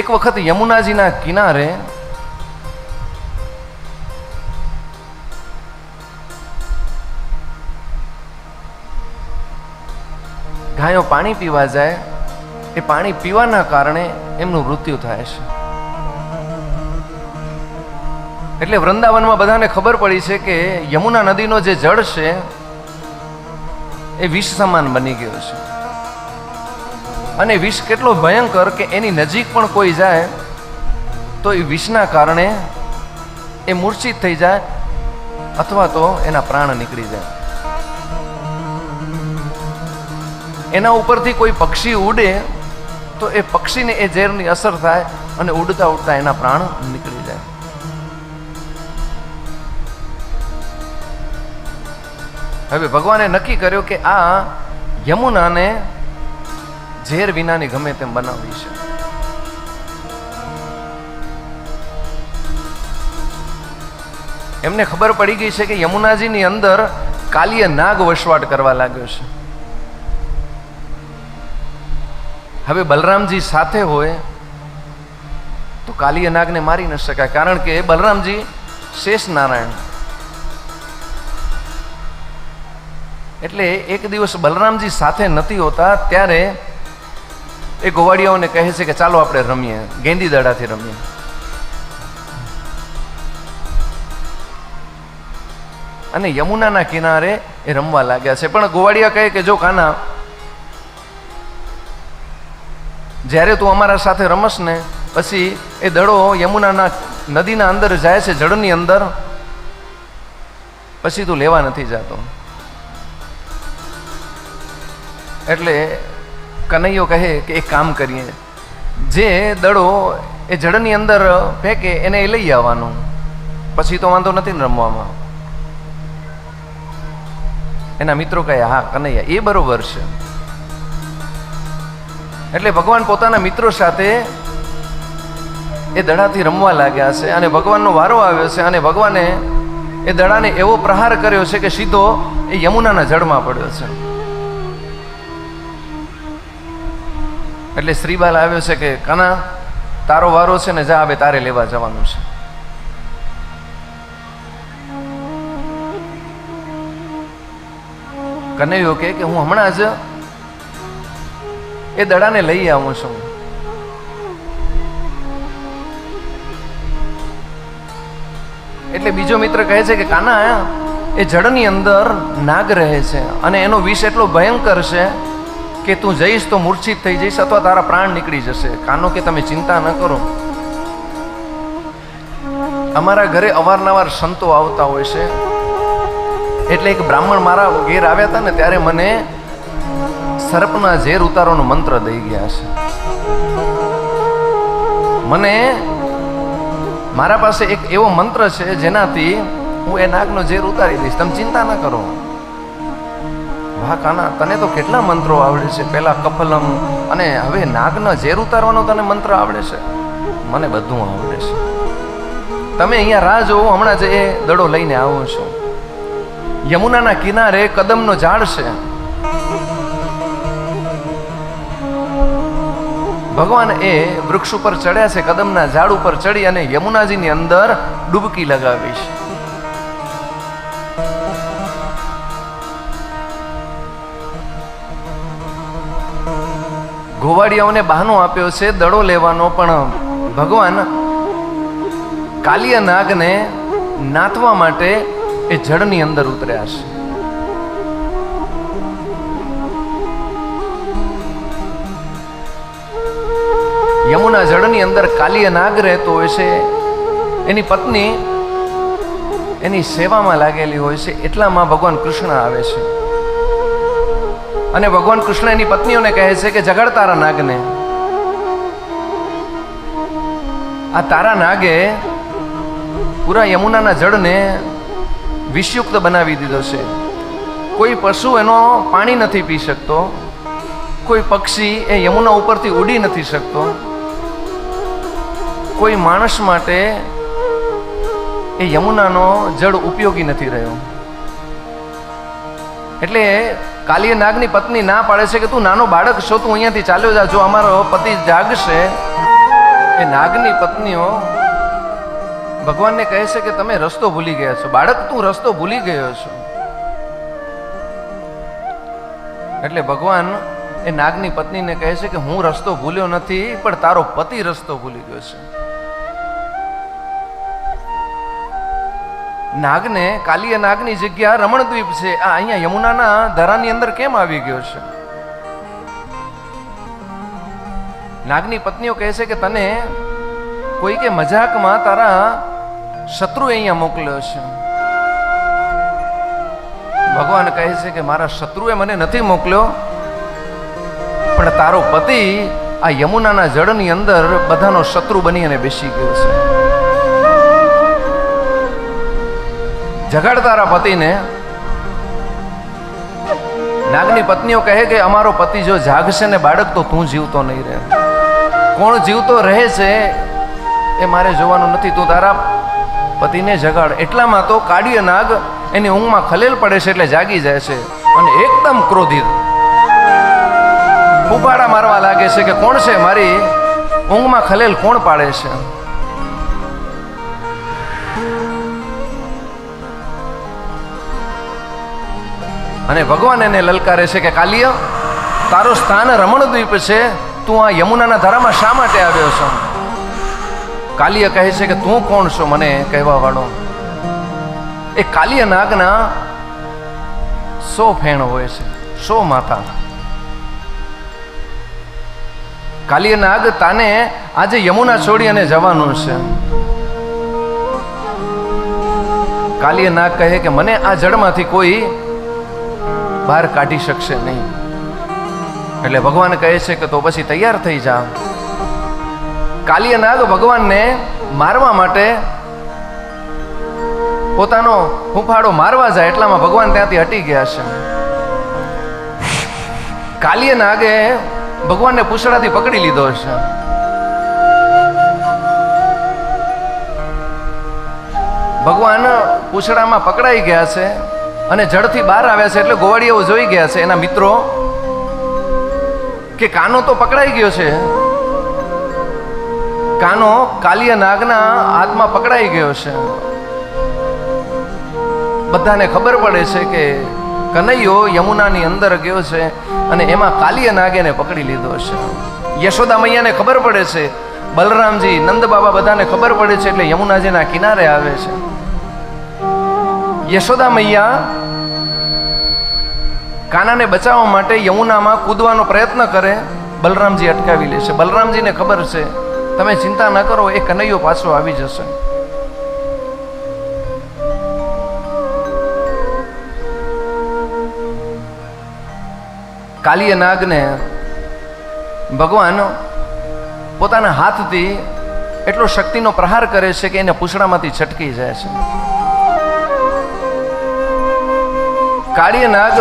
એક વખત યમુનાજીના કિનારે ગાયો પાણી પીવા જાય, એ પાણી પીવાના કારણે એમનું મૃત્યુ થાય છે. એટલે વૃંદાવનમાં બધાને ખબર પડી છે કે યમુના નદીનો જે જળ છે, એ વિષ સમાન બની ગયો છે. અને વિષ કેટલો ભયંકર કે એની નજીક પણ કોઈ જાય, તો એ વિષના કારણે એ મૂર્છિત થઈ જાય અથવા તો એના પ્રાણ નીકળી જાય. એના ઉપરથી કોઈ પક્ષી ઉડે, તો એ પક્ષીને એ ઝેરની અસર થાય અને ઉડતા ઉડતા એના પ્રાણ નીકળી જાય. હવે ભગવાને નક્કી કર્યો કે આ યમુનાને ઝેર વિનાની ગમે તેમ બનાવવી છે. એમને ખબર પડી ગઈ છે કે યમુનાજીની અંદર કાલીય નાગ વસવાટ કરવા લાગ્યો છે. હવે બલરામજી સાથે હોય તો કાલીય નાગને મારી ન શકાય, કારણ કે બલરામજી શેષ નારાયણ. એટલે એક દિવસ બલરામજી સાથે નથી હોતા, ત્યારે એ ગોવાળીઓને કહે છે કે ચાલો આપણે રમીએ, ગેંદી દડાથી રમીએ. અને યમુનાના કિનારે એ રમવા લાગ્યા છે. પણ ગોવાળિયા કહે કે જો કાના, જ્યારે તું અમારા સાથે રમસ ને, પછી એ દડો યમુનાના નદીના અંદર જાય છે, જળની અંદર, પછી તું લેવા નથી જતો. એટલે કનૈયો કહે કે એક કામ કરીએ. જે દડો એ જળની અંદર ફેંકે એને એ લઈ આવવાનું. પછી તો વાંધો નથી ને રમવામાં. એના મિત્રો કહે, હા, કનૈયા, એ બરોબર છે. એટલે ભગવાન પોતાના મિત્રો સાથે એ દડાથી રમવા લાગ્યા છે અને ભગવાનનો વારો આવ્યો છે અને ભગવાને એ દડાને એવો પ્રહાર કર્યો છે કે સીધો એ યમુનાના જળમાં પડ્યો છે. એટલે શ્રીબાલ આવ્યો છે કે, કાના, તારો વારો છે ને જા, હવે તારે લેવા જવાનું છે. કનૈયો કે કે, હું હમણાં જ એ દડાને લઈ આવું છું. એટલે બીજો મિત્ર કહે છે કે, કાના, એ જળની અંદર નાગ રહે છે અને એનો વિષ એટલો ભયંકર છે કે તું જઈશ તો મૂર્છિત થઈ જઈશ અથવા તારા પ્રાણ નીકળી જશે. કાનો કે તમે ચિંતા ન કરો. અમારા ઘરે અવારનવાર સંતો આવતા હોય છે. એટલે એક બ્રાહ્મણ મારા ઘેર આવ્યા હતા ને ત્યારે મને સર્પના ઝેર ઉતારવાનો મંત્ર દઈ ગયા છે. મને મારા પાસે એક એવો મંત્ર છે જેનાથી હું એ નાગનો ઝેર ઉતારી દઈશ. તમે ચિંતા ન કરો. વાહ, કાના, તને તો કેટલા મંત્રો આવડે છે? પેલા કફલમ અને હવે નાગના ઝેર ઉતારવાનો તને મંત્ર આવડે છે? મને બધું આવડે છે. તમે અહીંયા રાહ જોવો હમણાં જ એ દડો લઈને આવો છો. યમુનાના કિનારે કદમનો ઝાડ છે. ભગવાન એ વૃક્ષ ઉપર ચડ્યા છે, કદમના ઝાડ ઉપર ચડી અને યમુનાજીની અંદર ડૂબકી લગાવી છે. ગોવાળિયાઓને બહાનો આપ્યો છે, દડો લેવાનો, પણ ભગવાન કાલિયા નાગને નાથવા માટે એ જળની અંદર ઉતર્યા છે. યમુના જળની અંદર કાલિયા નાગ રહેતો હોય છે, એની પત્ની એની સેવામાં લાગેલી હોય છે, એટલામાં ભગવાન કૃષ્ણ આવે છે. અને ભગવાન કૃષ્ણ એની પત્નીઓને કહે છે કે જગાડ તારા નાગને. આ તારા નાગે પૂરા યમુનાના જળને વિષયુક્ત બનાવી દીધો છે. કોઈ પશુ એનો પાણી નથી પી શકતો, કોઈ પક્ષી એ યમુના ઉપરથી ઉડી નથી શકતો, કોઈ માણસ માટે એ યમુનાનો જળ ઉપયોગી નથી રહ્યો. એટલે કાલિય નાગની પત્ની ના પાડે છે કે તું નાનો બાળક છો, તું અહીંયાથી ચાલ્યો જા. જો અમારો પતિ જાગશે, એ નાગની પત્નીઓ ભગવાનને કહે છે કે તમે રસ્તો ભૂલી ગયા છો. બાળક, તું રસ્તો ભૂલી ગયો છો. એટલે ભગવાન એ નાગની પત્નીને કહે છે કે હું રસ્તો ભૂલ્યો નથી, પણ તારો પતિ રસ્તો ભૂલી ગયો છે. નાગને, કાલીય નાગની જગ્યા રમણદ્વીપ છે. આ અહીંયા યમુનાના ધરાની અંદર કેમ આવી ગયો છે? નાગની પત્નીઓ કહે છે કે, તને કોઈ કે મજાકમાં તારા શત્રુ અહીંયા મોકલ્યો છે. ભગવાન કહે છે કે, મારા શત્રુએ મને નથી મોકલ્યો, પણ તારો પતિ આ યમુનાના જળની અંદર બધાનો શત્રુ બની અને બેસી ગયો છે. જગાડ તારા પતિને. નાગની પત્નીઓ કહે કે, અમારો પતિ જો જાગશે ને બાળક, તો તું જીવતો નહીં રહે. કોણ જીવતો રહે છે, એ મારે જોવાનું નથી. તું તારા પતિને જગાડ. એટલામાં તો કાળીય નાગ એની ઊંઘમાં ખલેલ પડે છે એટલે જાગી જાય છે અને એકદમ ક્રોધિત. ફૂફાડા મારવા લાગે છે કે, કોણ છે મારી? ઊંઘમાં ખલેલ કોણ પાડે છે? અને ભગવાન એને લલકારે છે કે, કાલિય, તારું સ્થાન રમણદ્વીપ છે. તું આ યમુનાના ધારામાં શા માટે આવ્યો છો? કાલિય કહે છે કે, તું કોણ છો મને કહેવા વાળો? એ કાલિય નાગના સો ફેણ હોય છે, સો માથા કાલિય નાગ તાને આજે યમુના છોડી અને જવાનું છે. કાલિય નાગ કહે કે, મને આ જળમાંથી કોઈ બહાર કાઢી શકશે નહીં. એટલે ભગવાન કહે છે કે તો પછી તૈયાર થઈ જા. કાલિય નાગ ભગવાનને મારવા માટે પોતાનો હુંફાળો મારવા જાય એટલામાં ભગવાન ત્યાંથી હટી ગયા છે. કાલિય નાગે ભગવાનને પૂછડાથી પકડી લીધો છે. ભગવાન પૂછડામાં પકડાઈ ગયા છે. અને જળથી બહાર આવ્યા છે એટલે ગોવાળીઓ જોઈ ગયા છે. એના મિત્રો કે કાનો તો પકડાઈ ગયો છે. કાનો કાલિય નાગના હાથમાં પકડાઈ ગયો છે. બધાને ખબર પડે છે કે કનૈયો યમુનાની અંદર ગયો છે અને એમાં કાલિય નાગેને પકડી લીધો છે. યશોદા મૈયાને ખબર પડે છે. બલરામજી નંદ બાબા બધાને ખબર પડે છે એટલે યમુનાજીના કિનારે આવે છે. યશોદા મૈયા, કાનાને બચાવવા માટે યમુનામાં કૂદવાનો પ્રયત્ન કરે, બલરામજી અટકાવી લે છે. બલરામજીને ખબર છે, તમે ચિંતા ન કરો, એ કનૈયો પાછો આવી જશે. કાલીય નાગને ભગવાન પોતાના હાથથી એટલો શક્તિનો પ્રહાર કરે છે કે એને પૂછડામાંથી છટકી જાય છે. કાળીય નાગ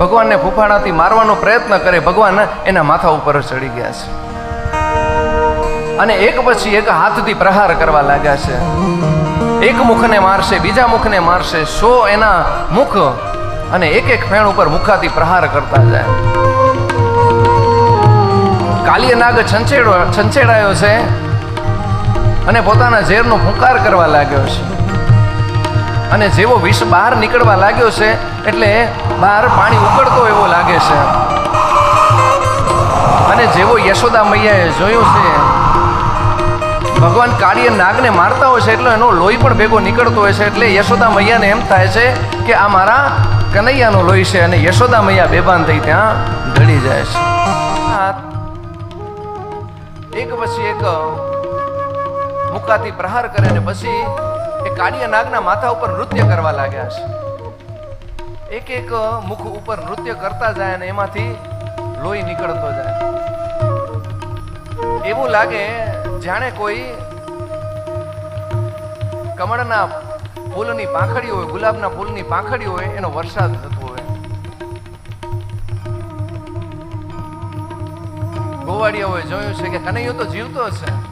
ભગવાનને ફૂફાડાથી મારવાનો પ્રયત્ન કરે, ભગવાન એના માથા ઉપર ચડી ગયા છે. અને એક પછી એક હાથથી પ્રહાર કરવા લાગ્યા છે. એક મુખને મારશે, બીજા મુખને મારશે, સો એના મુખ અને એક એક ફેણ ઉપર મુખાથી પ્રહાર કરતા જાય. કાલિય નાગ છંછેડો છંછેડાયો છે અને પોતાના ઝેરનો ફૂંકાર કરવા લાગ્યો છે. અને જેવો વિષ બહાર નીકળવા લાગ્યો છે, એટલે બહાર પાણી ઉકળતો એવો લાગે છે. અને જેવો યશોદા મૈયાએ જોયું છે, ભગવાન કાળીએ નાગને મારતા હોય છે, એટલે એનો લોહી પણ ભેગો નીકળતો હોય છે, એટલે યશોદા મૈયાને એમ થાય છે કે આ મારા કનૈયાનો લોહી છે અને યશોદા મૈયા બેભાન થઈ ત્યાં ઢળી જાય છે. એક પછી એક મુકાતી પ્રહાર કરે ને પછી કાળિયા નાગના માથા ઉપર નૃત્ય કરવા લાગ્યા છે. એક એક મુખ ઉપર નૃત્ય કરતા જાય અને એમાંથી લોહી નીકળતો જાય. એવું લાગે જાણે કોઈ કમળના ફૂલની પાંખડી હોય, ગુલાબના ફૂલની પાંખડી હોય, એનો વરસાદ થતો હોય. ગોવાળિયાઓએ જોયું છે કે કનૈયો તો જીવતો છે.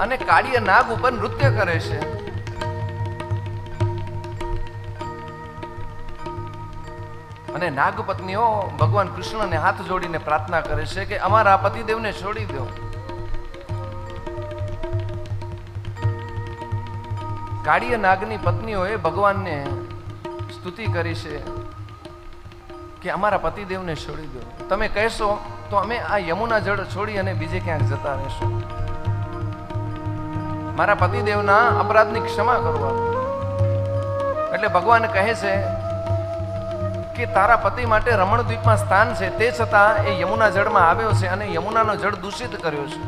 અને કાળીય નાગ ઉપર નૃત્ય કરે છે. અને નાગપત્નીઓ ભગવાન કૃષ્ણને હાથ જોડીને પ્રાર્થના કરે છે કે અમારા પતિદેવને છોડી દો. કાળીય નાગની પત્નીઓએ ભગવાનને સ્તુતિ કરી છે કે અમારા પતિદેવને છોડી દો. તમે કહેશો તો અમે આ યમુના જળ છોડી અને બીજે ક્યાંક જતા રહેશું. મારા પતિદેવના અપરાધની ક્ષમા કરો એટલે ભગવાન કહે છે કે તારા પતિ માટે રમણદ્વીપમાં સ્થાન છે. તે છતાં એ યમુના જળમાં આવ્યો છે અને યમુનાનો જળ દૂષિત કર્યો છે.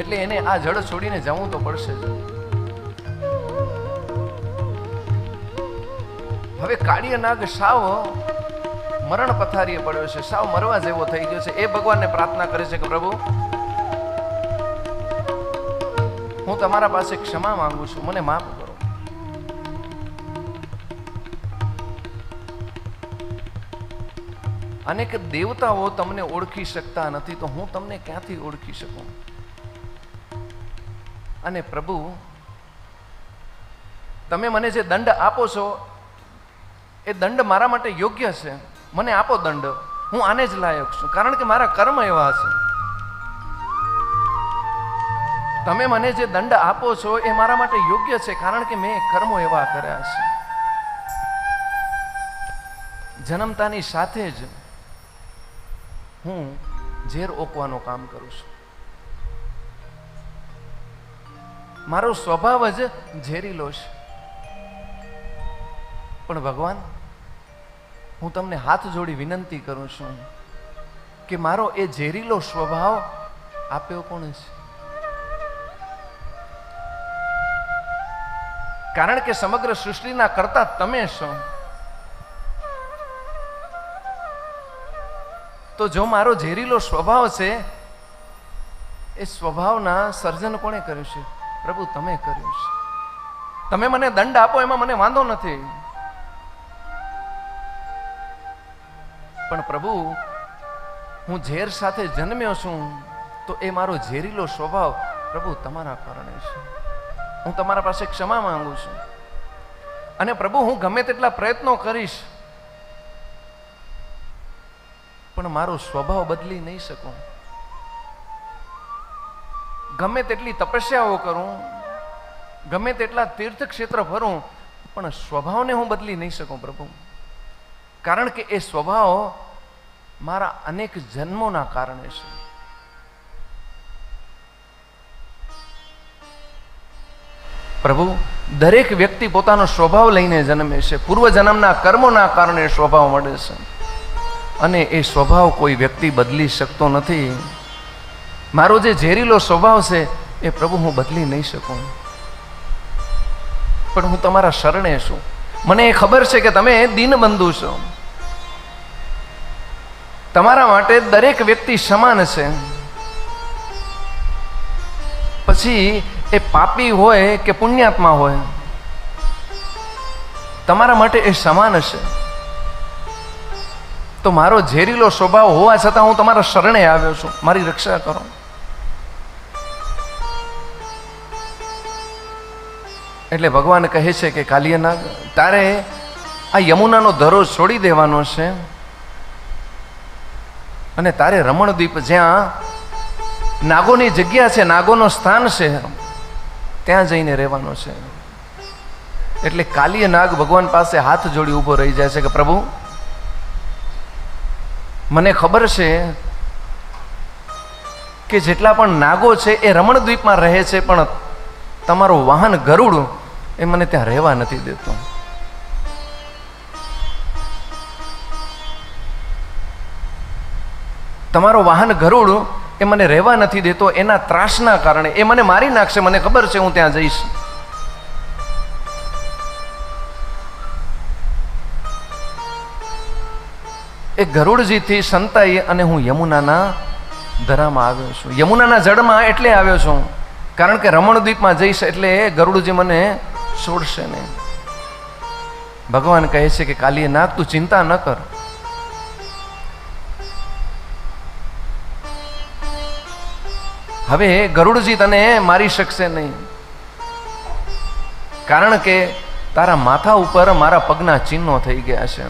એટલે એને આ જળ છોડીને જવું તો પડશે હવે કાળીય નાગ સાવ મરણ પથારીએ પડ્યો છે. સાવ મરવા જેવો થઈ ગયો છે. એ ભગવાનને પ્રાર્થના કરે છે કે પ્રભુ હું તમારા પાસે ક્ષમા માંગુ છું. મને માફ કરો. અનેક દેવતાઓ તમને ઓળખી શકતા નથી, તો હું તમને ક્યાંથી ઓળખી શકું? અને પ્રભુ, તમે મને જે દંડ આપો છો, એ દંડ મારા માટે યોગ્ય છે. મને આપો દંડ. હું આને જ લાયક છું. કારણ કે મારા કર્મ એવા છે. તમે મને જે દંડ આપો છો એ મારા માટે યોગ્ય છે, કારણ કે મેં કર્મો એવા કર્યા છે. જન્મતાની સાથે જ હું ઝેર ઓકવાનું કામ કરું છું. મારો સ્વભાવ જ ઝેરીલો છે. પણ ભગવાન, હું તમને હાથ જોડી વિનંતી કરું છું કે મારો એ ઝેરીલો સ્વભાવ આપ્યો કોણ છે? કારણ કે સમગ્ર સૃષ્ટિના કરતા તમે છો. તો જો મારો ઝેરીલો સ્વભાવ છે, એ સ્વભાવના સર્જન કોણે કર્યું છે? પ્રભુ, તમે કર્યું છે. તમે મને દંડ આપો, એમાં મને વાંધો નથી. પણ પ્રભુ, હું ઝેર સાથે જન્મ્યો છું, તો એ મારો ઝેરીલો સ્વભાવ પ્રભુ તમારા કારણે છે. હું તમારા પાસે ક્ષમા માંગુ છું. અને પ્રભુ, હું ગમે તેટલા પ્રયત્નો કરીશ, પણ મારો સ્વભાવ બદલી નહીં શકું. ગમે તેટલી તપસ્યાઓ કરું, ગમે તેટલા તીર્થક્ષેત્ર ફરું, પણ સ્વભાવને હું બદલી નહીં શકું, પ્રભુ. કારણ કે એ સ્વભાવ મારા અનેક જન્મોના કારણે છે. પ્રભુ, દરેક વ્યક્તિ પોતાનો સ્વભાવ લઈને જન્મે છે. પૂર્વજન્મના કર્મોના કારણે સ્વભાવ મળે છે. અને એ સ્વભાવ કોઈ વ્યક્તિ બદલી શકતો નથી. મારો જે ઝેરીલો સ્વભાવ છે, એ પ્રભુ હું બદલી નહીં શકું. પણ હું તમારા શરણે છું. મને એ ખબર છે કે તમે દીનબંધુ છો. તમારા માટે દરેક વ્યક્તિ સમાન છે. પછી એ પાપી હોય કે પુણ્યાત્મા હોય, તમારા માટે એ સમાન છે તો મારો ઝેરીલો સ્વભાવ હોવા છતાં હું તમારા શરણે આવ્યો છું. મારી રક્ષા કરો. એટલે ભગવાન કહે છે કે, કાલિયનાગ, તારે આ યમુનાનો ધરો છોડી દેવાનો છે અને તારે રમણદ્વીપ જ્યાં નાગોની જગ્યા છે, નાગોનો સ્થાન છે. ત્યાં જઈને રહેવાનો છે. એટલે કાલીય નાગ ભગવાન પાસે હાથ જોડી ઊભો રહી જાય છે કે પ્રભુ, મને ખબર છે કે જેટલા પણ નાગો છે એ રમણદ્વીપમાં રહે છે, પણ તમારું વાહન ગરુડ એ મને ત્યાં રહેવા નથી દેતું. તમારો વાહન ગરુડ એ મને રહેવા નથી દેતો, એના ત્રાસના કારણે. એ મને મારી નાખશે, મને ખબર છે હું ત્યાં જઈશ. એ ગરુડજીથી સંતાઈ અને હું યમુનાના ધરામાં આવ્યો છું. યમુનાના જળમાં એટલે આવ્યો છું. કારણ કે રમણદ્વીપમાં જઈશ એટલે ગરુડજી મને છોડશે નહીં. ભગવાન કહે છે કે કાલીએ નાગ, તું ચિંતા ન કર. હવે ગરુડજી તને મારી શકશે નહીં. કારણ કે તારા માથા ઉપર મારા પગના ચિહ્નો થઈ ગયા છે.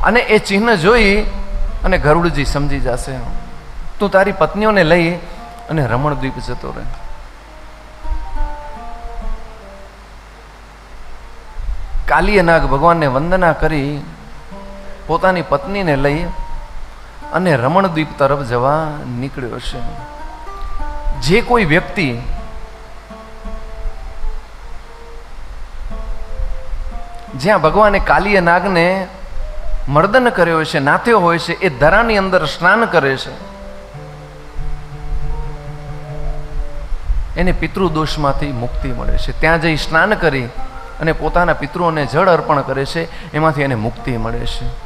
અને એ ચિહ્ન જોઈ અને ગરુડજી સમજી જશે. તું તારી પત્નીઓને લઈ અને રમણદ્વીપ જતો રહે. કાલીય નાગ ભગવાનને વંદના કરી પોતાની પત્નીને લઈ અને રમણદ્વીપ તરફ જવા નીકળ્યો છે. જે કોઈ વ્યક્તિ જ્યાં ભગવાને કાલીય નાગને મર્દન કર્યો છે, નાથ્યો હોય છે, એ ધરાની અંદર સ્નાન કરે છે, એને પિતૃદોષમાંથી મુક્તિ મળે છે. ત્યાં જઈ સ્નાન કરી અને પોતાના પિતૃઓને જળ અર્પણ કરે છે, એમાંથી એને મુક્તિ મળે છે.